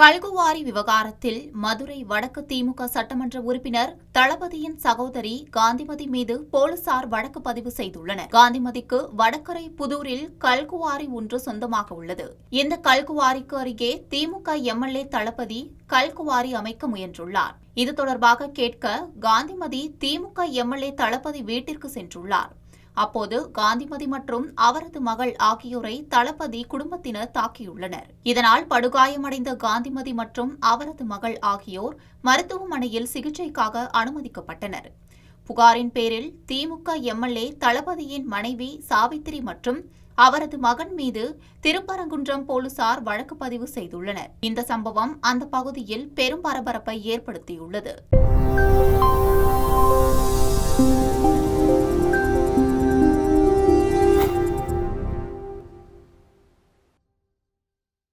கல்குவாரி விவகாரத்தில் மதுரை வடக்கு திமுக சட்டமன்ற உறுப்பினர் தளபதியின் சகோதரி காந்திமதி மீது போலீசார் வழக்கு பதிவு செய்துள்ளனர். காந்திமதிக்கு வடக்கரை புதூரில் கல்குவாரி ஒன்று சொந்தமாக உள்ளது. இந்த கல்குவாரிக்கு அருகே திமுக எம்எல்ஏ தளபதி கல்குவாரி அமைக்க முயன்றுள்ளார். இது தொடர்பாக கேட்க காந்திமதி திமுக எம்எல்ஏ தளபதி வீட்டிற்கு சென்றுள்ளார். அப்போது காந்திமதி மற்றும் அவரது மகள் ஆகியோரை தளபதி குடும்பத்தினர் தாக்கியுள்ளனர். இதனால் படுகாயமடைந்த காந்திமதி மற்றும் அவரது மகள் ஆகியோர் மருத்துவமனையில் சிகிச்சைக்காக அனுமதிக்கப்பட்டனர். புகாரின் பேரில் திமுக எம்எல்ஏ தளபதியின் மனைவி சாவித்திரி மற்றும் அவரது மகன் மீது திருப்பரங்குன்றம் போலீசார் வழக்கு பதிவு செய்துள்ளனர். இந்த சம்பவம் அந்த பகுதியில் பெரும் பரபரப்பை ஏற்படுத்தியுள்ளது.